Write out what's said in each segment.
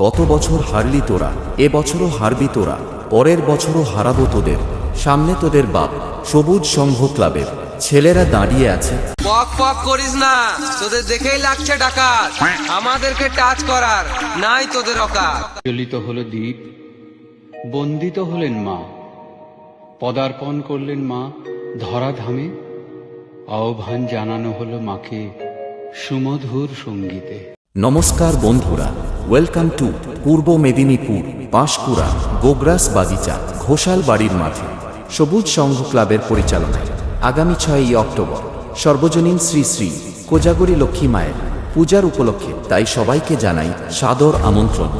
গত বছর হারলি তোরা এ বছরও হারবি তোরা পরের বছরও হারাবো তোদের সামনে তোদের বাপ সবুজ সংঘ ক্লাবের ছেলেরা দাঁড়িয়ে আছে। পক পক করিস না তোদের দেখেই লাগছে ডাকাত আমাদেরকে টাচ করার নাই তোদের অকাত। জ্বলিত হলো দ্বীপ বন্দিত হলেন মা পদার্পণ করলেন মা ধরাধামে আহ্বান জানানো হলো মাকে সুমধুর সঙ্গীতে। নমস্কার বন্ধুরা ওয়েলকাম টু পূর্ব মেদিনীপুর পাঁশকুড়া গোগ্রাস বাগিচা, ঘোষাল বাড়ির মাঠে সবুজ সংঘ ক্লাবের পরিচালনায় আগামী ছয়ই অক্টোবর সর্বজনীন শ্রী শ্রী কোজাগরী লক্ষ্মী মায়ের পূজার উপলক্ষে তাই সবাইকে জানাই সাদর আমন্ত্রণ।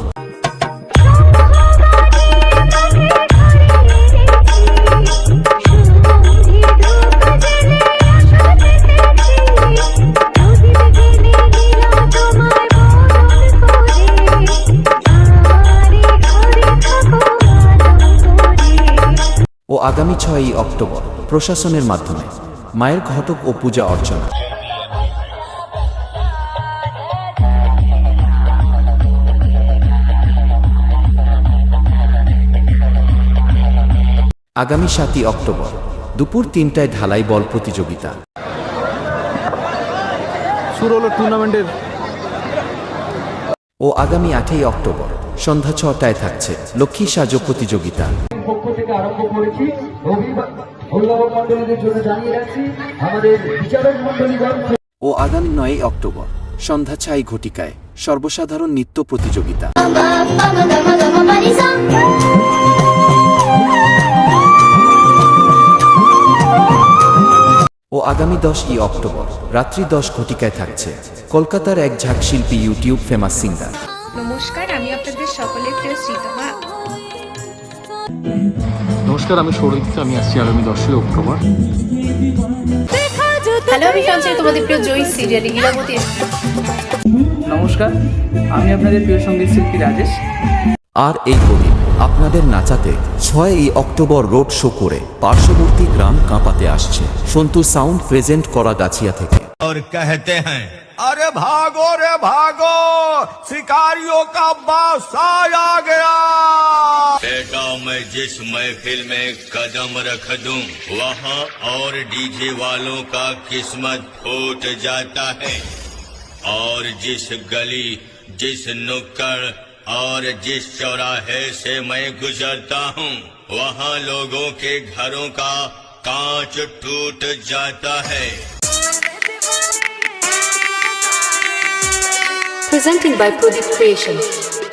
আগামী ছয়ই অক্টোবর প্রশাসনের মাধ্যমে মায়ের ঘটক ও পূজা অর্চনা। আগামী সাতই অক্টোবর দুপুর তিনটায় ঢালাই বল প্রতিযোগিতা। শুরু হলো টুর্নামেন্টের ও আগামী আটই অক্টোবর সন্ধ্যা ছটায় থাকছে লক্ষ্মী সাজো প্রতিযোগিতা। থেকে আরম্ভ করেছি। অভিভাবক মন্ডলীদের জন্য জানিয়ে রাখছি আমাদের বিচারক মন্ডলীগণ ও আগামী নয় অক্টোবর সন্ধ্যা ছাই ঘটিকায় সর্বসাধারণ নৃত্য প্রতিযোগিতা। ও আগামী দশই অক্টোবর রাত্রি দশ ঘটিকায় থাকছে কলকাতার এক ঝাঁক শিল্পী ইউটিউব ফেমাস সিঙ্গার। নমস্কার আমি আপনাদের সকলের প্রিয় শ্রীতমা। নমস্কার আমি সৌরভ আমি আসছি আগামী দশই অক্টোবর হ্যালো আমি সঞ্চয় তোমাদের প্রিয় জয়ী সিরিয়াল ইরাবতী নমস্কার আমি আপনাদের প্রিয় সঙ্গীত শিল্পী রাজেশ আর এই কবি আপনাদের নাচাতে ছয়ই অক্টোবর রোড শো করে পার্শ্ববর্তী গ্রাম কাঁপাতে আসছে সন্তু সাউন্ড প্রেজেন্ট করা গাছিয়া থেকে और कहते हैं अरे भागो रे भागो शिकारियों का बासा आ गया बेटा मैं जिस महफिल में कदम रख दूँ, वहाँ और डीजे वालों का किस्मत फूट जाता है और जिस गली, जिस नुक्कड़ और जिस चौराहे से मैं गुजरता हूँ, वहाँ लोगों के घरों का कांच टूट जाता है Presenting by Pradeep Creation.